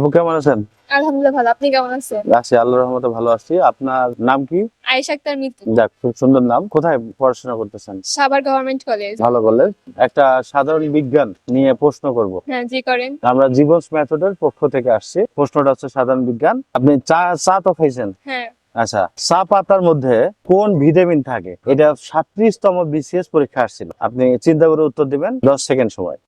আপু কেমন আছেন? আলহামদুলিল্লাহ ভালো। আপনি কেমন আছেন? আছি আল্লাহর রহমতে ভালো আছি। আপনার নাম কি? আয়েশা আক্তার মিতু। যাক খুব সুন্দর নাম। কোথায় পড়াশোনা করতেছেন? সাভার গভর্নমেন্ট কলেজ ভালো কলেজ একটা সাধারণ বিজ্ঞান নিয়ে প্রশ্ন করব। হ্যাঁ জি করেন। আমরা জীবন মেথডের পক্ষ থেকে আসছি। প্রশ্নটা হচ্ছে সাধারণ বিজ্ঞান। আপনি চা চা তো খাইছেন? হ্যাঁ। আচ্ছা চা পাতার মধ্যে কোন ভিটামিন থাকে? এটা সাতত্রিশতম বিসিএস পরীক্ষা আসছিল। আপনি চিন্তা করে উত্তর দিবেন। দশ সেকেন্ড সময়।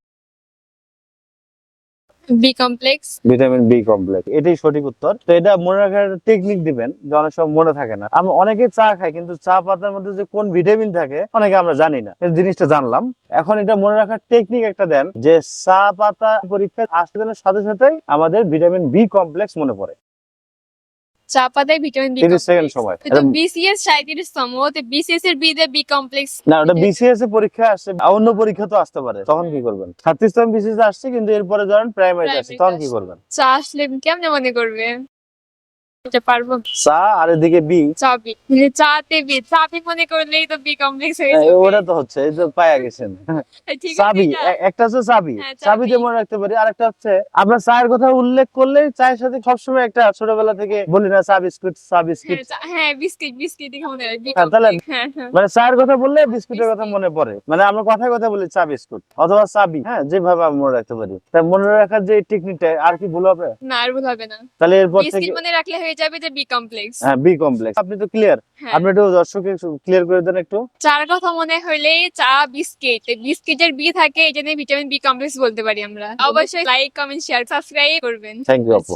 B complex vitamin B complex এটাই সঠিক উত্তর। তো এটা মনে রাখার টেকনিক দিবেন, যে অনেক সময় মনে থাকে না। আমরা অনেকে চা খাই, কিন্তু চা পাতার মধ্যে যে কোন ভিটামিন থাকে, অনেকে আমরা জানি না। জিনিসটা জানলাম। এখন এটা মনে রাখার টেকনিক একটা দেন, যে চা পাতা পরীক্ষা আসতে সাথে সাথে আমাদের ভিটামিন বি কমপ্লেক্স মনে পড়ে। চা পাতায় ভিটামিন বি তিরিশ সেকেন্ড সময়। তো বিসিএস সাঁত্রিশ তম তো বিসিএস এর বি দে বি কমপ্লেক্স না ওটা বিসিএস এর পরীক্ষা আসছে অন্য পরীক্ষা তো আসতে পারে। তখন কি করবেন? ছাত্রিশতম বিসিএস আসছে কিন্তু এরপরে ধরেন প্রাইমারি আসছে তখন কি করবেন? চাষ আসলে কেমনে মনে করবে? এটা পারব। চা আর এদিকে বি। চাবি মানে চাতে বি। চাবি মনে করলেই তো বি কমপ্লেক্স হয়ে হ্যাঁ, যাবে। ওটা তো হচ্ছে এই তো পায়া গেছেন। চাবি একটা হচ্ছে চাবি হ্যাঁ, চাবি। দিয়ে মনে রাখতে পারি। আরেকটা হচ্ছে আমরা চায়ের কথা উল্লেখ করলে চায়ের সাথে সবসময় একটা ছোটবেলা থেকে বলি না চা বিস্কুট চা বিস্কিট। হ্যাঁ, হ্যাঁ বিস্কিট বিস্কিট মনে হয় হ্যাঁ, তাহলে- হ্যাঁ হ্যাঁ। মানে চায়ের কথা বললে বিস্কুটের কথা মনে পড়ে। মানে আমরা কথায় কথা বলি চা বিস্কুট অথবা চাবি হ্যাঁ যেভাবে আমরা মনে রাখতে পারি। তাই মনে রাখার যে টেকনিকটা আর কি ভুল হবে? না আর ভুল হবে না। তাহলে এরপর থেকে বিস্কিট মনে রাখলে হয়ে যাবে যে বি কমপ্লেক্স হ্যাঁ বি কমপ্লেক্স আপনি তো ক্লিয়ার আপনি একটু দর্শককে ক্লিয়ার করে দেন একটু। চার কথা মনে হলে চা বিস্কিট। বিস্কিটের বি থাকে এই জন্য ভিটামিন বি কমপ্লেক্স বলতে পারি আমরা। অবশ্যই। লাইক কমেন্ট শেয়ার সাবস্ক্রাইব করবেন। থ্যাংক ইউ আপু।